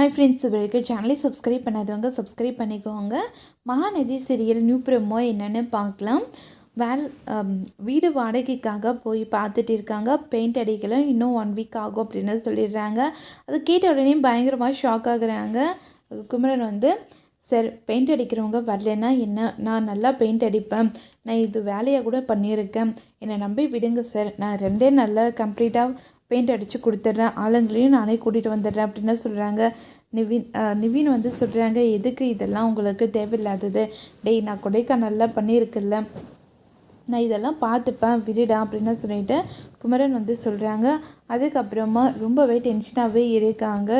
Hi friends வரைக்கும் சேனலை subscribe பண்ணாதவங்க சப்ஸ்கிரைப் பண்ணிக்கோங்க. மகாநதி சீரியல் நியூ ப்ரோமோ என்னென்னு பார்க்கலாம். வேல் um, வீடு வாடகைக்காக போய் பார்த்துட்டு இருக்காங்க. பெயிண்ட் அடிக்கலாம். இன்னும் ஒன் வீக் ஆகும் அப்படின்னு சொல்லிடுறாங்க. அது கேட்ட உடனே பயங்கரமாக ஷாக் ஆகுறாங்க. குமரன் வந்து சார் பெயிண்ட் அடிக்கிறவங்க வரலன்னா என்ன? நான் நல்லா பெயிண்ட் அடிப்பேன். நான் இது வேலையாக கூட பண்ணியிருக்கேன். என்னை நம்பி விடுங்க சார் நான் ரெண்டே நல்லா கம்ப்ளீட்டாக பெயிண்ட் அடித்து கொடுத்துட்றேன். ஆளுங்களையும் நானே கூட்டிகிட்டு வந்துடுறேன் அப்படின்னு சொல்கிறாங்க நிவின் நிவின் வந்து சொல்கிறாங்க எதுக்கு இதெல்லாம் உங்களுக்கு தேவையில்லாதது? டேய் நான் கொடைக்கானலில் பண்ணியிருக்குல்ல நான் இதெல்லாம் பார்த்துப்பேன் விடுடா அப்படின்னு சொல்லிட்டு குமரன் வந்து சொல்கிறாங்க அதுக்கப்புறமா ரொம்பவே டென்ஷனாகவே இருக்காங்க.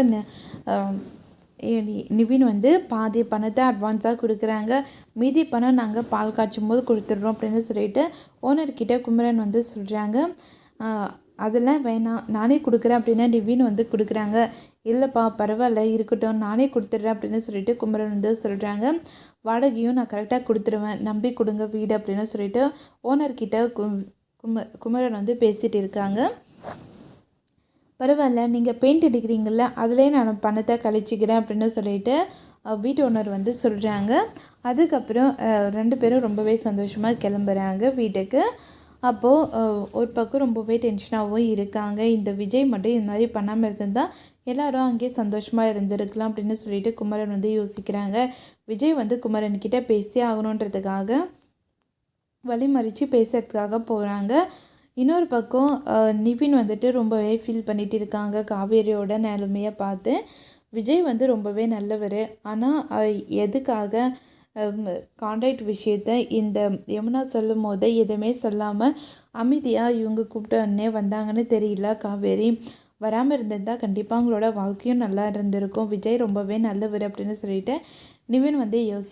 நிவின் வந்து பாதி பணத்தை அட்வான்ஸாக கொடுக்குறாங்க. மீதி பணம் நாங்கள் பால் காய்ச்சும் போது கொடுத்துட்றோம் அப்படின்னு சொல்லிட்டு ஓனர்கிட்ட குமரன் வந்து சொல்கிறாங்க அதெல்லாம் வேணாம். நானே கொடுக்குறேன் அப்படின்னா நிவின் வந்து கொடுக்குறாங்க. இல்லைப்பா பரவாயில்ல இருக்கட்டும் நானே கொடுத்துட்றேன் அப்படின்னு சொல்லிட்டு குமரன் வந்து சொல்கிறாங்க வாடகையும் நான் கரெக்டாக கொடுத்துருவேன். நம்பி கொடுங்க வீடு அப்படின்னு சொல்லிட்டு ஓனர்கிட்ட கும் கும குமரன் வந்து பேசிகிட்டு இருக்காங்க. பரவாயில்ல நீங்கள் பெயிண்ட் அடிக்கிறீங்கள அதுலேயே நான் பணத்தை கழிச்சிக்கிறேன் அப்படின்னு சொல்லிட்டு வீட்டு ஓனர் வந்து சொல்கிறாங்க அதுக்கப்புறம் ரெண்டு பேரும் ரொம்பவே சந்தோஷமாக கிளம்புறாங்க வீட்டுக்கு. அப்போது ஒரு பக்கம் ரொம்பவே டென்ஷனாகவும் இருக்காங்க. இந்த விஜய் மட்டும் இந்த மாதிரி பண்ணாமல் இருந்திருந்தால் எல்லாரும் அங்கேயே சந்தோஷமாக இருந்திருக்கலாம் அப்படின்னு சொல்லிட்டு குமரன் வந்து யோசிக்கிறாங்க. விஜய் வந்து குமரன்கிட்ட பேசி ஆகணுன்றதுக்காக வழிமறித்து பேசுறதுக்காக போகிறாங்க இன்னொரு பக்கம் நிவின் வந்துட்டு ரொம்பவே ஃபீல் பண்ணிட்டு இருக்காங்க. காவேரியோட நிலைமையை பார்த்து. விஜய் வந்து ரொம்பவே நல்லவர். ஆனால் எதுக்காக கான்ட்ராக்ட் விஷயத்த இந்த யமுனா சொல்லும் போது எதுவுமே சொல்லாமல் அமைதியாக இவங்க கூப்பிட்ட உடனே வந்தாங்கன்னு தெரியல. காவேரி வராமல் இருந்திருந்தா கண்டிப்பாக அவங்களோட வாழ்க்கையும் நல்லா இருந்திருக்கும். விஜய் ரொம்பவே நல்லவர் அப்படின்னு சொல்லிட்டு நிவின் வந்து யோசி